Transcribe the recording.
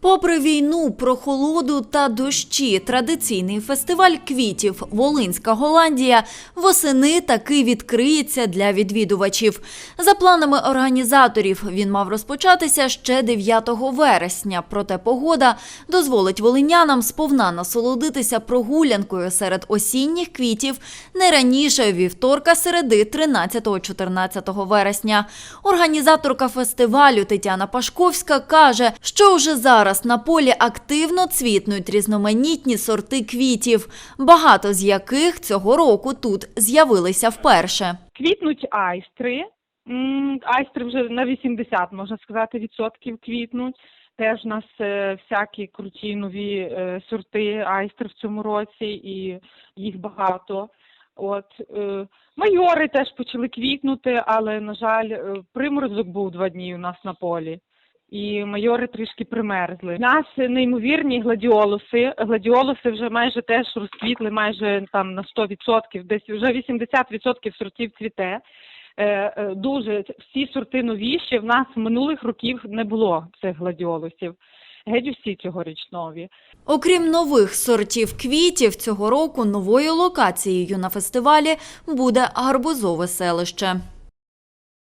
Попри війну, прохолоду та дощі, традиційний фестиваль квітів Волинська Голландія восени таки відкриється для відвідувачів. За планами організаторів, він мав розпочатися ще 9 вересня. Проте погода дозволить волинянам сповна насолодитися прогулянкою серед осінніх квітів не раніше вівторка середи 13-14 вересня. Організаторка фестивалю Тетяна Пашковська каже, що вже зараз на полі активно цвітнуть різноманітні сорти квітів, багато з яких цього року тут з'явилися вперше. Квітнуть айстри. Айстри вже на 80, можна сказати, відсотків квітнуть. Теж у нас е, всякі круті нові е, сорти айстр в цьому році, і їх багато. От е, майори теж почали квітнути, але на жаль, приморозок був два дні у нас на полі. І майори трішки примерзли. У нас неймовірні гладіолуси. Гладіолуси вже майже теж розквітли, майже там на 100%, десь вже 80% сортів цвіте. Е, е, Дуже всі сорти новіші. В нас минулих років не було цих гладіолусів. Геть усі цьогоріч нові. Окрім нових сортів квітів, цього року новою локацією на фестивалі буде гарбузове селище.